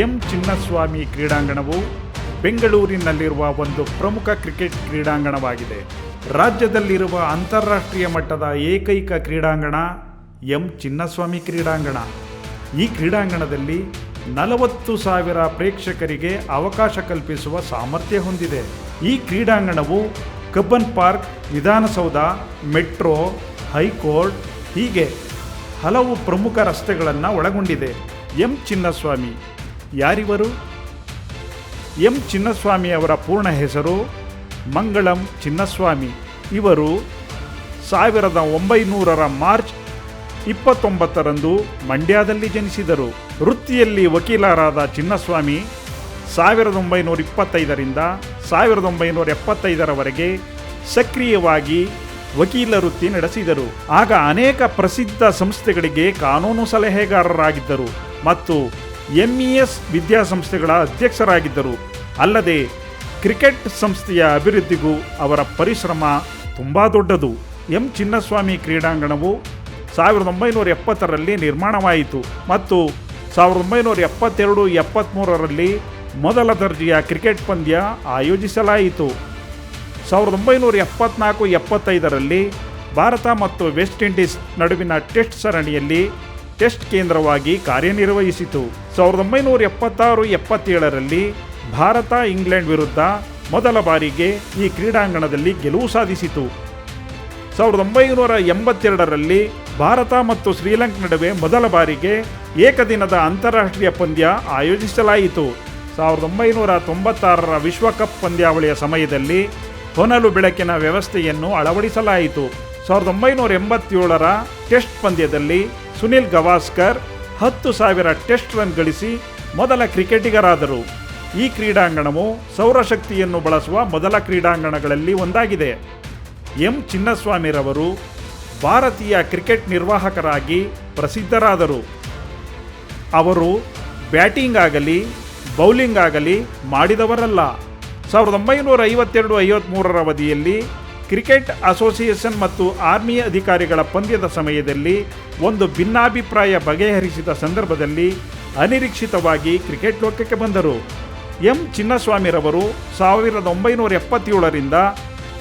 M Chinnaswamy ಕ್ರೀಡಾಂಗಣವು ಬೆಂಗಳೂರಿನಲ್ಲಿರುವ ಒಂದು ಪ್ರಮುಖ ಕ್ರಿಕೆಟ್ ಕ್ರೀಡಾಂಗಣವಾಗಿದೆ. ರಾಜ್ಯದಲ್ಲಿರುವ ಅಂತಾರಾಷ್ಟ್ರೀಯ ಮಟ್ಟದ ಏಕೈಕ ಕ್ರೀಡಾಂಗಣ ಎಂ ಚಿನ್ನಸ್ವಾಮಿ ಕ್ರೀಡಾಂಗಣ. ಈ ಕ್ರೀಡಾಂಗಣದಲ್ಲಿ ನಲವತ್ತು ಸಾವಿರ ಪ್ರೇಕ್ಷಕರಿಗೆ ಅವಕಾಶ ಕಲ್ಪಿಸುವ ಸಾಮರ್ಥ್ಯ ಹೊಂದಿದೆ. ಈ ಕ್ರೀಡಾಂಗಣವು Cubbon park, Vidhana Soudha, metro, high court ಹೀಗೆ ಹಲವು ಪ್ರಮುಖ ರಸ್ತೆಗಳನ್ನು ಒಳಗೊಂಡಿದೆ. ಎಂ ಚಿನ್ನಸ್ವಾಮಿ ಯಾರಿವರು? ಎಂ. ಚಿನ್ನಸ್ವಾಮಿ ಅವರ ಪೂರ್ಣ ಹೆಸರು ಮಂಗಳಂ ಚಿನ್ನಸ್ವಾಮಿ. ಇವರು ಸಾವಿರದ ಒಂಬೈನೂರರ ಮಾರ್ಚ್ ಇಪ್ಪತ್ತೊಂಬತ್ತರಂದು ಮಂಡ್ಯದಲ್ಲಿ ಜನಿಸಿದರು. ವೃತ್ತಿಯಲ್ಲಿ ವಕೀಲರಾದ ಚಿನ್ನಸ್ವಾಮಿ ಸಾವಿರದ ಒಂಬೈನೂರ ಇಪ್ಪತ್ತೈದರಿಂದ ಸಾವಿರದ ಒಂಬೈನೂರ ಎಪ್ಪತ್ತೈದರವರೆಗೆ ಸಕ್ರಿಯವಾಗಿ ವಕೀಲ ವೃತ್ತಿ ನಡೆಸಿದರು. ಆಗ ಅನೇಕ ಪ್ರಸಿದ್ಧ ಸಂಸ್ಥೆಗಳಿಗೆ ಕಾನೂನು ಸಲಹೆಗಾರರಾಗಿದ್ದರು. ಮತ್ತು ಎಂಇಎಸ್ ವಿದ್ಯಾಸಂಸ್ಥೆಗಳ ಅಧ್ಯಕ್ಷರಾಗಿದ್ದರು. ಅಲ್ಲದೆ ಕ್ರಿಕೆಟ್ ಸಂಸ್ಥೆಯ ಅಭಿವೃದ್ಧಿಗೂ ಅವರ ಪರಿಶ್ರಮ ತುಂಬ ದೊಡ್ಡದು. ಎಂ ಚಿನ್ನಸ್ವಾಮಿ ಕ್ರೀಡಾಂಗಣವು ಸಾವಿರದ ಒಂಬೈನೂರ ಎಪ್ಪತ್ತರಲ್ಲಿ ನಿರ್ಮಾಣವಾಯಿತು ಮತ್ತು ಸಾವಿರದ ಒಂಬೈನೂರ ಎಪ್ಪತ್ತೆರಡು ಎಪ್ಪತ್ತ್ಮೂರರಲ್ಲಿ ಮೊದಲ ದರ್ಜೆಯ ಕ್ರಿಕೆಟ್ ಪಂದ್ಯ ಆಯೋಜಿಸಲಾಯಿತು. ಸಾವಿರದ ಒಂಬೈನೂರ ಎಪ್ಪತ್ನಾಲ್ಕು ಎಪ್ಪತ್ತೈದರಲ್ಲಿ ಭಾರತ ಮತ್ತು ವೆಸ್ಟ್ ಇಂಡೀಸ್ ನಡುವಿನ ಟೆಸ್ಟ್ ಸರಣಿಯಲ್ಲಿ ಟೆಸ್ಟ್ ಕೇಂದ್ರವಾಗಿ ಕಾರ್ಯನಿರ್ವಹಿಸಿತು. ಸಾವಿರದ ಒಂಬೈನೂರ ಎಪ್ಪತ್ತಾರು ಎಪ್ಪತ್ತೇಳರಲ್ಲಿ ಭಾರತ ಇಂಗ್ಲೆಂಡ್ ವಿರುದ್ಧ ಮೊದಲ ಬಾರಿಗೆ ಈ ಕ್ರೀಡಾಂಗಣದಲ್ಲಿ ಗೆಲುವು ಸಾಧಿಸಿತು. ಸಾವಿರದ ಒಂಬೈನೂರ ಎಂಬತ್ತೆರಡರಲ್ಲಿ ಭಾರತ ಮತ್ತು ಶ್ರೀಲಂಕ ನಡುವೆ ಮೊದಲ ಬಾರಿಗೆ ಏಕದಿನದ ಅಂತಾರಾಷ್ಟ್ರೀಯ ಪಂದ್ಯ ಆಯೋಜಿಸಲಾಯಿತು. ಸಾವಿರದ ಒಂಬೈನೂರ ತೊಂಬತ್ತಾರರ ವಿಶ್ವಕಪ್ ಪಂದ್ಯಾವಳಿಯ ಸಮಯದಲ್ಲಿ ಹೊನಲು ಬೆಳಕಿನ ವ್ಯವಸ್ಥೆಯನ್ನು ಅಳವಡಿಸಲಾಯಿತು. ಸಾವಿರದ ಒಂಬೈನೂರ ಎಂಬತ್ತೇಳರ ಟೆಸ್ಟ್ ಪಂದ್ಯದಲ್ಲಿ ಸುನಿಲ್ ಗವಾಸ್ಕರ್ ಹತ್ತು ಸಾವಿರ ಟೆಸ್ಟ್ ರನ್ ಗಳಿಸಿ ಮೊದಲ ಕ್ರಿಕೆಟಿಗರಾದರು. ಈ ಕ್ರೀಡಾಂಗಣವು ಸೌರಶಕ್ತಿಯನ್ನು ಬಳಸುವ ಮೊದಲ ಕ್ರೀಡಾಂಗಣಗಳಲ್ಲಿ ಒಂದಾಗಿದೆ. ಎಂ. ಚಿನ್ನಸ್ವಾಮಿರವರು ಭಾರತೀಯ ಕ್ರಿಕೆಟ್ ನಿರ್ವಾಹಕರಾಗಿ ಪ್ರಸಿದ್ಧರಾದರು. ಅವರು ಬ್ಯಾಟಿಂಗ್ ಆಗಲಿ, ಬೌಲಿಂಗ್ ಆಗಲಿ ಮಾಡಿದವರಲ್ಲ. ಸಾವಿರದ ಒಂಬೈನೂರ ಐವತ್ತೆರಡು ಐವತ್ತ್ಮೂರರ ಅವಧಿಯಲ್ಲಿ ಕ್ರಿಕೆಟ್ ಅಸೋಸಿಯೇಷನ್ ಮತ್ತು ಆರ್ಮಿ ಅಧಿಕಾರಿಗಳ ಪಂದ್ಯದ ಸಮಯದಲ್ಲಿ ಒಂದು ಭಿನ್ನಾಭಿಪ್ರಾಯ ಬಗೆಹರಿಸಿದ ಸಂದರ್ಭದಲ್ಲಿ ಅನಿರೀಕ್ಷಿತವಾಗಿ ಕ್ರಿಕೆಟ್ ಲೋಕಕ್ಕೆ ಬಂದರು. ಎಂ. ಚಿನ್ನಸ್ವಾಮಿರವರು ಸಾವಿರದ ಒಂಬೈನೂರ ಎಪ್ಪತ್ತೇಳರಿಂದ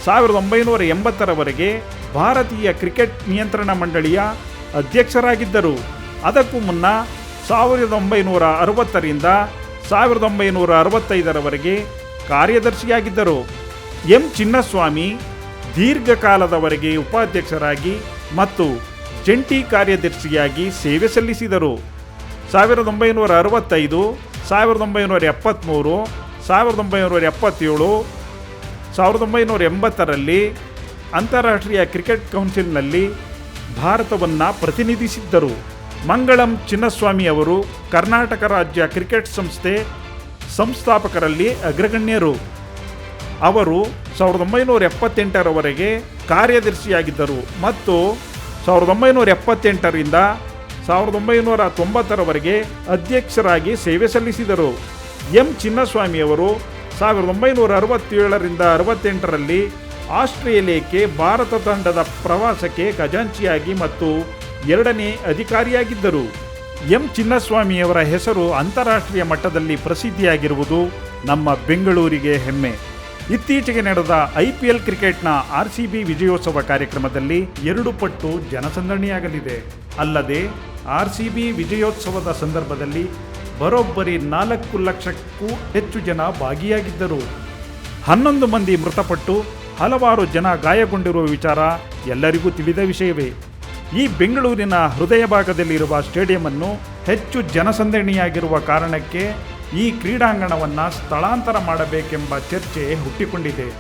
ಸಾವಿರದ ಒಂಬೈನೂರ ಎಂಬತ್ತರವರೆಗೆ ಭಾರತೀಯ ಕ್ರಿಕೆಟ್ ನಿಯಂತ್ರಣ ಮಂಡಳಿಯ ಅಧ್ಯಕ್ಷರಾಗಿದ್ದರು. ಅದಕ್ಕೂ ಮುನ್ನ ಸಾವಿರದ ಒಂಬೈನೂರ ಅರವತ್ತರಿಂದ ಸಾವಿರದ ಒಂಬೈನೂರ ಅರವತ್ತೈದರವರೆಗೆ ಕಾರ್ಯದರ್ಶಿಯಾಗಿದ್ದರು. ಎಂ. ಚಿನ್ನಸ್ವಾಮಿ ದೀರ್ಘಕಾಲದವರೆಗೆ ಉಪಾಧ್ಯಕ್ಷರಾಗಿ ಮತ್ತು ಜಂಟಿ ಕಾರ್ಯದರ್ಶಿಯಾಗಿ ಸೇವೆ ಸಲ್ಲಿಸಿದರು. ಸಾವಿರದ ಒಂಬೈನೂರ ಅರವತ್ತೈದು, ಸಾವಿರದ ಒಂಬೈನೂರ ಎಪ್ಪತ್ತ್ಮೂರು ಸಾವಿರದ ಒಂಬೈನೂರ ಎಪ್ಪತ್ತೇಳು, ಸಾವಿರದ ಒಂಬೈನೂರ ಎಂಬತ್ತರಲ್ಲಿ ಅಂತಾರಾಷ್ಟ್ರೀಯ ಕ್ರಿಕೆಟ್ ಕೌನ್ಸಿಲ್ನಲ್ಲಿ ಭಾರತವನ್ನು ಪ್ರತಿನಿಧಿಸಿದ್ದರು. ಮಂಗಳಂ ಚಿನ್ನಸ್ವಾಮಿ ಅವರು ಕರ್ನಾಟಕ ರಾಜ್ಯ ಕ್ರಿಕೆಟ್ ಸಂಸ್ಥೆ ಸಂಸ್ಥಾಪಕರಲ್ಲಿ ಅಗ್ರಗಣ್ಯರು. ಅವರು ಸಾವಿರದ ಒಂಬೈನೂರ ಎಪ್ಪತ್ತೆಂಟರವರೆಗೆ ಕಾರ್ಯದರ್ಶಿಯಾಗಿದ್ದರು ಮತ್ತು ಸಾವಿರದ ಒಂಬೈನೂರ ಎಪ್ಪತ್ತೆಂಟರಿಂದ ಸಾವಿರದ ಒಂಬೈನೂರ ತೊಂಬತ್ತರವರೆಗೆ ಅಧ್ಯಕ್ಷರಾಗಿ ಸೇವೆ ಸಲ್ಲಿಸಿದರು. ಎಂ. ಚಿನ್ನಸ್ವಾಮಿಯವರು ಸಾವಿರದ ಒಂಬೈನೂರ ಅರವತ್ತೇಳರಿಂದ ಅರವತ್ತೆಂಟರಲ್ಲಿ ಆಸ್ಟ್ರೇಲಿಯಾಕ್ಕೆ ಭಾರತ ತಂಡದ ಪ್ರವಾಸಕ್ಕೆ ಖಜಾಂಚಿಯಾಗಿ ಮತ್ತು ಎರಡನೇ ಅಧಿಕಾರಿಯಾಗಿದ್ದರು. ಎಂ. ಚಿನ್ನಸ್ವಾಮಿಯವರ ಹೆಸರು ಅಂತಾರಾಷ್ಟ್ರೀಯ ಮಟ್ಟದಲ್ಲಿ ಪ್ರಸಿದ್ಧಿಯಾಗಿರುವುದು ನಮ್ಮ ಬೆಂಗಳೂರಿಗೆ ಹೆಮ್ಮೆ. ಇತ್ತೀಚೆಗೆ ನಡೆದ ಐ ಪಿ ಎಲ್ ಕ್ರಿಕೆಟ್ನ ಆರ್ ಸಿ ಬಿ ವಿಜಯೋತ್ಸವ ಕಾರ್ಯಕ್ರಮದಲ್ಲಿ ಎರಡು ಪಟ್ಟು ಜನಸಂದಣಿಯಾಗಲಿದೆ. ಅಲ್ಲದೆ, ಆರ್ ಸಿ ಬಿ ವಿಜಯೋತ್ಸವದ ಸಂದರ್ಭದಲ್ಲಿ ಬರೋಬ್ಬರಿ ನಾಲ್ಕು ಲಕ್ಷಕ್ಕೂ ಹೆಚ್ಚು ಜನ ಭಾಗಿಯಾಗಿದ್ದರು. ಹನ್ನೊಂದು ಮಂದಿ ಮೃತಪಟ್ಟು ಹಲವಾರು ಜನ ಗಾಯಗೊಂಡಿರುವ ವಿಚಾರ ಎಲ್ಲರಿಗೂ ತಿಳಿದ ವಿಷಯವೇ. ಈ ಬೆಂಗಳೂರಿನ ಹೃದಯ ಭಾಗದಲ್ಲಿರುವ ಸ್ಟೇಡಿಯಂ ಅನ್ನು ಹೆಚ್ಚು ಜನಸಂದಣಿಯಾಗಿರುವ ಕಾರಣಕ್ಕೆ ಈ ಕ್ರೀಡಾಂಗಣವನ್ನು ಸ್ಥಳಾಂತರ ಮಾಡಬೇಕೆಂಬ ಚರ್ಚೆ ಹುಟ್ಟಿಕೊಂಡಿದೆ.